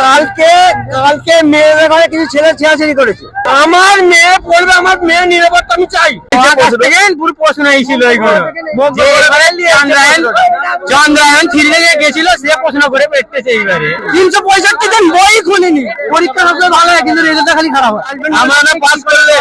কালকে কালকে মেয়েদের ঘরে কিছু ছেলে ছেঁড়াছেড়ি করেছে। আমার মেয়ে পড়বে আমার মেয়ে নিরাপত্তা আমি চাই। পুরো প্রশ্ন ছিল এইগুলো যে চন্দ্রায়ন চন্দ্রায়ন থ্রি থেকে গেছিল সে প্রশ্ন করে পেটতেছে এইবারে। তিনশো পঁয়ষট্টি জন বই খুলিনি। পরীক্ষা সবচেয়ে ভালো হয় কিন্তু রেজাল্টটা খালি খারাপ হয়। আমরা পাস করলে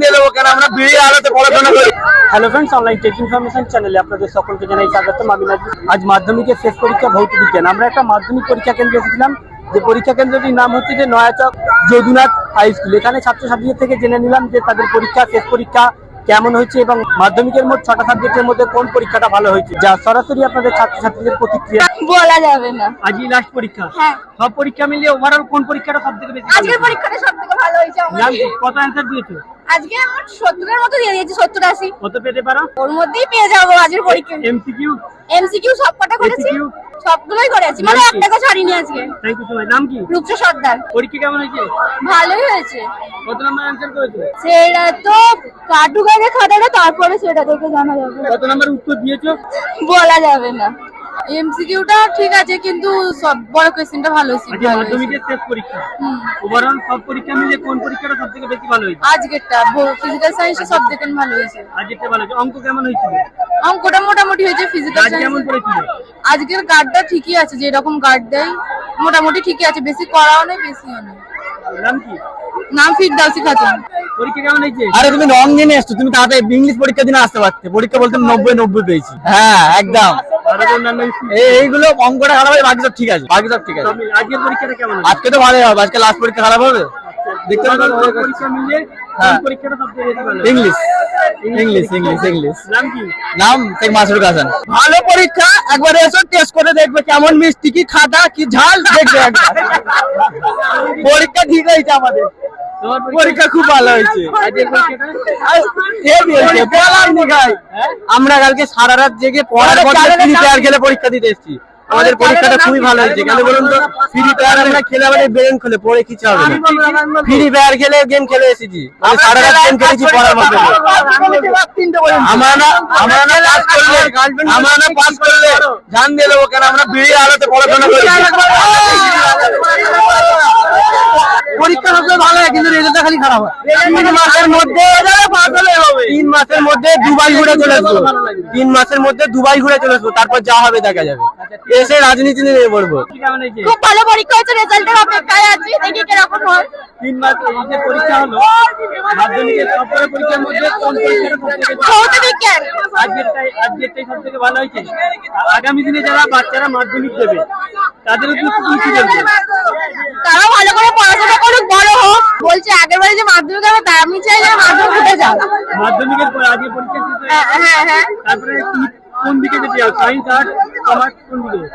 দিয়ে দেবো কেন আমরা বিড়ি আলোতে পড়াশোনা করি। Hello friends online tech information চ্যানেলে আপনাদের সকলকে জানাই স্বাগতম। আমি আজ মাধ্যমিকের শেষ পরীক্ষা ভৌত বিজ্ঞান। আমরা একটা মাধ্যমিক পরীক্ষা কেন্দ্রে এসেছিলাম। যে পরীক্ষা কেন্দ্রটির নাম হচ্ছে যে নয়াচক যদুনাথ হাই স্কুল। এখানে ছাত্রছাত্রীদের থেকে জেনে নিলাম যে তাদের পরীক্ষা শেষ পরীক্ষা কেমন হয়েছে এবং মাধ্যমিকের মোট ছটা সাবজেক্টের মধ্যে কোন পরীক্ষাটা ভালো হয়েছে যা সরাসরি আপনাদের ছাত্রছাত্রীদের প্রতিক্রিয়া বলা যাবে না। আজই লাস্ট পরীক্ষা। হ্যাঁ। সব পরীক্ষা মিলিয়ে ওভারঅল কোন পরীক্ষাটা সব থেকে বেশি আজকের পরীক্ষাটা সব থেকে ভালো হয়েছে কত অ্যান্সার দিয়েছ? আজকে আমার সত্তরের মতো দিয়ে দিয়েছি সত্তর আশি। কত পেতে পারো? ওর মধ্যেই পেয়ে যাব আজকের পরীক্ষা। এমসিকিউ এমসিকিউ সব কটা করেছি? সবগুলোই করেছি মানে? একটাকে ছাড়িনি আজকে। থ্যাংক ইউ সো নাম কি? রূপসা সর্দার। পরীক্ষা কেমন হয়েছে? ভালোই হয়েছে। কত নাম্বার অ্যান্সার করেছ? সেটা তো কাটু গাড়ি খাটাটা তারপরে সেটা দেখে জানা যাবে কত নাম্বার উত্তর দিয়েছ? বলা যাবে না। এমসিকিউটা ঠিক আছে কিন্তু সব বড় কোয়েশ্চেনটা ভালো হয়েছে। আজকে মাধ্যমিকের শেষ পরীক্ষা হুম। ওভারঅল সব পরীক্ষা মিলিয়ে কোন পরীক্ষাটা সব থেকে বেশি ভালো হয়েছে? আজকেরটা ফিজিক্যাল সায়েন্সে সব থেকে ভালো হয়েছে। আজকেরটা ভালো হয়েছে। অঙ্ক কেমন হয়েছিল? অঙ্কটা মোটামুটি হয়েছে ফিজিক্যাল আজ কেমন করেছিল আজকের গার্ডটা ঠিকই আছে যে রকম গার্ড দেয় মোটামুটি ঠিকই আছে বেশি করাও নেই বেশিও নেই। নাম কি? নাম ফিরদাউসি খাতুন। পরীক্ষা কেমন হয়েছে? আরে তুমি রং দিনে এসছো তুমি তাড়াতাড়ি ইংলিশ পরীক্ষা দিনে আসতে পারতে। পরীক্ষা বলতে নব্বই নব্বই পেয়েছি। হ্যাঁ একদম। এইগুলো অঙ্কটা খারাপ হয় বাকি সব ঠিক আছে। বাকি সব ঠিক আছে। আজকের পরীক্ষাটা কেমন আজকে তো ভালোই হবে আজকে লাস্ট পরীক্ষা খারাপ হবে? দেখতে ভালো ইংলিশ ইংলিশ ইংলিশ ইংলিশ নাম শেখ মাসুর হাসান। ভালো পরীক্ষা একবার এসো টেস্ট করে দেখবে কেমন মিষ্টি কি খাতা কি ঝাল দেখবে একবার। পরীক্ষা ঠিক হয়েছে আমাদের। পরীক্ষা খুব ভালো হয়েছে। নেই ভাই। আমরা কালকে সারা রাত জেগে পড়ার পর ফ্রি ফায়ার খেলে পরীক্ষা দিতে এসেছি। আমাদের পরীক্ষাটা খুবই ভালো হয়েছে। কেন বলুন তো ফ্রি ফায়ার আমরা খেলে আমাদের ব্রেন খুলে পড়ে কিছু হবে না। ফ্রি ফায়ার খেলে গেম খেলে এসেছি। মানে সারা রাত গেম খেলেছি পড়ার মধ্যে আমরা না আমরা না পাস করলে আমরা না পাস করলে ধান দিয়ে দেবো কেন? আমরা বিড়ি আলোতে পড়াশোনা করি পরীক্ষা সবচেয়ে ভালো হয় কিন্তু রেজাল্টটা খালি খারাপ হয়। তিন মাসের মধ্যে তিন মাসের মধ্যে দুবাই ঘুরে চলে আসব। তিন মাসের মধ্যে দুবাই ঘুরে চলে আসব তারপর যা হবে দেখা যাবে। এসে রাজনীতি নিয়ে পড়ব খুব ভালো পরীক্ষা হয়েছে রেজাল্টের অপেক্ষায় আছি দেখি কীরকম হয় তিন মাস এই যে পরীক্ষা হলো মাধ্যমিকের পরীক্ষার মধ্যে কোন পরীক্ষাটা বিজ্ঞান। আজকেরটাই সব থেকে ভালো হয়েছে। আগামী দিনে যারা বাচ্চারা মাধ্যমিক দেবে তাদের কি বলবে তারা ভালো করে পড়াশোনা করুক বড় হোক। বলছে আগের বারে যে মাধ্যমিক হবে তার আমি চাইলে মাধ্যমিক উঠে যাও মাধ্যমিকের পর আগে পরীক্ষা হ্যাঁ হ্যাঁ হ্যাঁ। তারপরে কোন দিকে যেতে চাও সায়েন্স আর্ট কমার্স কোন দিকে?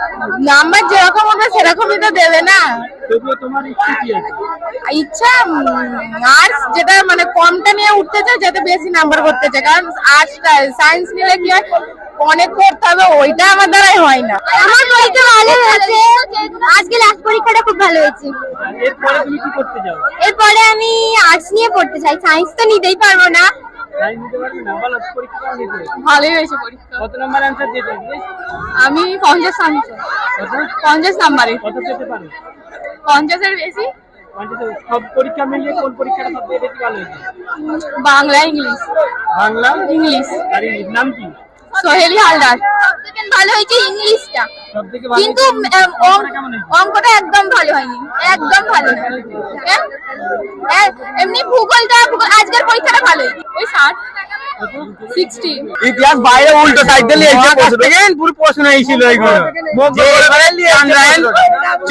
নাম্বার যেরকম হবে সেরকমই তো দেবে না। তবুও তোমার ইচ্ছে কি আছে? ইচ্ছা আর্টস যেটা মানে কমটা নিয়ে উঠতে চায় যাতে বেশি নাম্বার করতে চায়। কারণ আর্টসটা সায়েন্স নিলে কি হয় অনেক করতে হবে ওইটা আমার দ্বারাই হয় না। আমার পরীক্ষা ভালো হয়েছে। আজকে লাস্ট পরীক্ষাটা খুব ভালো হয়েছে। এরপরে তুমি কি করতে চাও এরপরে আমি আর্টস নিয়ে পড়তে চাই। সায়েন্স তো নিতেই পারব না। ভালোই হয়েছে পরীক্ষা। কত নাম্বার দিয়েছ? আমি পঞ্চাশ নাম্বার কত? পঞ্চাশ নাম্বারে কত পেতে পারো? পঞ্চাশের বেশি? সব পরীক্ষা মিলিয়ে কোন পরীক্ষাটা সব বেশি ভালো হয়েছে? বাংলা ইংলিশ। বাংলা? ইংলিশ। আর নাম কি? সোহেলি হালদার। সবথেকে ভালো হয়েছে ইংলিশটা। কিন্তু? অঙ্কটা একদম ভালো হয়নি। একদম ভালো হ্যাঁ? এমনি ভূগোলটা আজকের পরীক্ষাটা ভালো হয়েছে।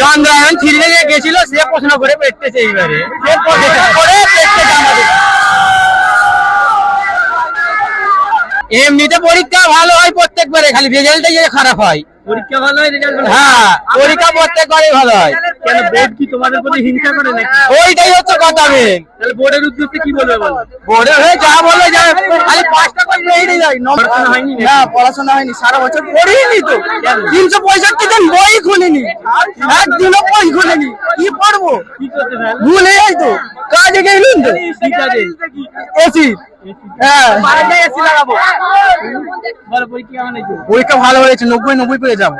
চন্দ্রায়ন থ্রি গেছিল, সে প্রশ্ন করে পেটতেছে এইবারে। এমনিতে পরীক্ষা ভালো হয় প্রত্যেকবারে, খালি রেজাল্টটাই খারাপ হয়। পরীক্ষা ভালো হয় রেজাল্ট ভালো হ্যাঁ? পরীক্ষা প্রত্যেকবারই ভালো হয়। কেন বোর্ড কি তোমাদের প্রতি হিংসা করে নাকি? ওইটাই হচ্ছে কথা মেন তাহলে বোর্ডের উদ্দেশ্যে কি বলবে বলো? বোর্ডে হয়ে যা বলে যা খালি পাঁচটা করে রেডি যাই পড়াশোনা হয়নি না পড়াশোনা হয়নি সারা বছর পড়িনি তো। তিনশো পঁয়ষট্টি জন বই খুলিনি। একদিনও বই খুলিনি। কি পড়ব? কি করতে চান ভুলে যাই তো। কাজে গেলেন তো। এসি। হ্যাঁ। পরীক্ষা পরীক্ষা ভালো হয়েছে নব্বই নব্বই পেয়ে যাব?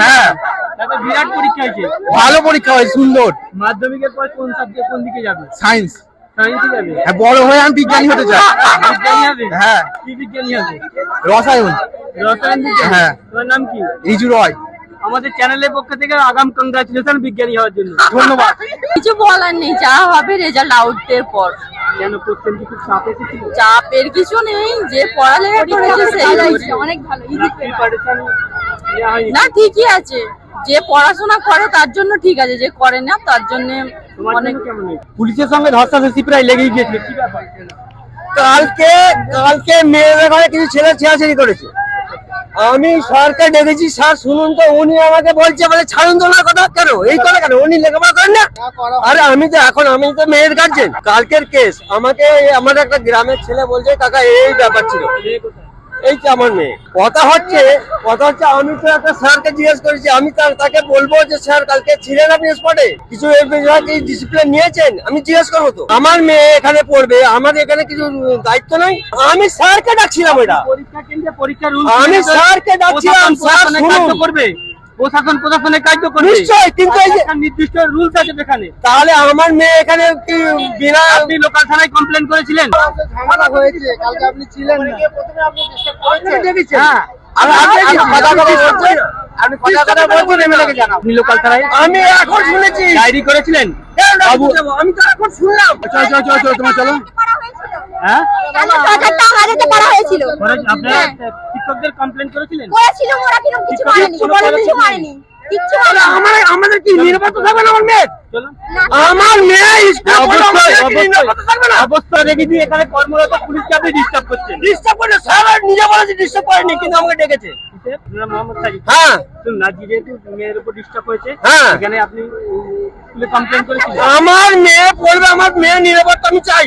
হ্যাঁ। বিরাট পরীক্ষা হয়েছে। ভালো পরীক্ষা হয়েছে সুন্দর। মাধ্যমিকের পর কোন সাবজেক্ট কোন দিকে যাবে? সায়েন্স হ্যাঁ বড় হয়ে আমি বিজ্ঞানী হতে চাই। হ্যাঁ। কি বিজ্ঞানী হবে? রসায়ন। রসায়ন হ্যাঁ। তোমার নাম কি? রিজু রয়। আমাদের চ্যানেলের পক্ষ থেকে আগাম কংগ্রাচুলেশন বিজ্ঞানী হওয়ার জন্য। ধন্যবাদ। কিছু বলার নেই যা হবে রেজাল্ট আউটের পর। কেন কোশ্চেন কি? খুব চাপ এসেছিল চাপের কিছু নেই যে পড়ালেখা করেছে সেই অনেক ভালো হয়নি। না ঠিকই আছে। যে পড়াশোনা করে তার জন্য ঠিক আছে। যে করে না তার জন্য অনেক? পুলিশের সঙ্গে ধস্তাধস্তি প্রায় লেগেই গিয়েছিল। কি ব্যাপার? কালকে কালকে মেয়েদের ঘরে কিছু ছেলে ছেঁড়াছেড়ি করেছে। আমি সরকার ডেকেছি স্যার শুনুন তো উনি আমাকে বলছে বলে ছাড়ুন তো না কথা। কেন? এই কথা কেন? উনি লেখাপড়া করেন না? আরে আমি তো এখন আমি তো মেয়ের গার্জেন কালকের কেস আমাকে আমার একটা গ্রামের ছেলে বলছে কাকা এই ব্যাপার ছিল। এই যে আমার মেয়ে। কথা হচ্ছে কথা হচ্ছে আমি তো একটা স্যারকে জিজ্ঞেস করেছি আমি তাকে বলব যে স্যার কালকে ছিলেন আপনি স্পটে কিছু ডিসিপ্লিন নিয়েছেন? আমি জিজ্ঞেস করব তো। আমার মেয়ে এখানে পড়বে আমার এখানে কিছু দায়িত্ব নাই। আমি স্যারকে ডাকছিলাম এটা। পরীক্ষা কেন্দ্রে পরীক্ষা আমি স্যারকে ডাকছিলাম, স্যার করবে। প্রশাসন প্রশাসনের কাজ করবে নিশ্চয়, কিন্তু নির্দিষ্ট রুলস আছে এখানে তাহলে আমার মেয়ে এখানে কি বিনা আপনি লোকাল থানায় কমপ্লেন করেছিলেন? ঝামেলা হয়েছে কালকে আপনি ছিলেন না। হ্যাঁ। আমি আপনি কথা কথা বলছেন। আপনি কথা কথা বলছেন এমএলএ জানাব আপনি লোকাল থানায় আমি এখন শুনেছি। ডায়েরি করেছিলেন? আমি তো এখন শুনলাম। চলো চলো চলো চলো তোমার চলো। হ্যাঁ? আপনারা হ্যাঁ। শিক্ষকদের কমপ্লেন করেছিলেন? করেছিল ওরা কীরকম কিছু করেনি। কিছু করেনি আমার আমাদের কি নিরাপত্তা থাকবে না আমার মেয়ে? চলো আমার মেয়ে স্কুলে পড়ে আমার অবশ্যই মেয়ে কি নিরাপত্তা থাকবে না? অবশ্যই দেখেছি এখানে কর্মরত পুলিশকে আপনি ডিস্টার্ব করছেন। ডিস্টার্ব করে স্যার নিজে বলেছে ডিস্টার্ব করেনি কিন্তু আমাকে ডেকেছে। মোহাম্মদ সাজিদ হ্যাঁ। যেহেতু মেয়ের উপর ডিস্টার্ব হয়েছে। হ্যাঁ। এখানে আপনি কমপ্লেন করেছিলেন। আমার মেয়ে পড়বে আমার মেয়ে নিরাপত্তা আমি চাই।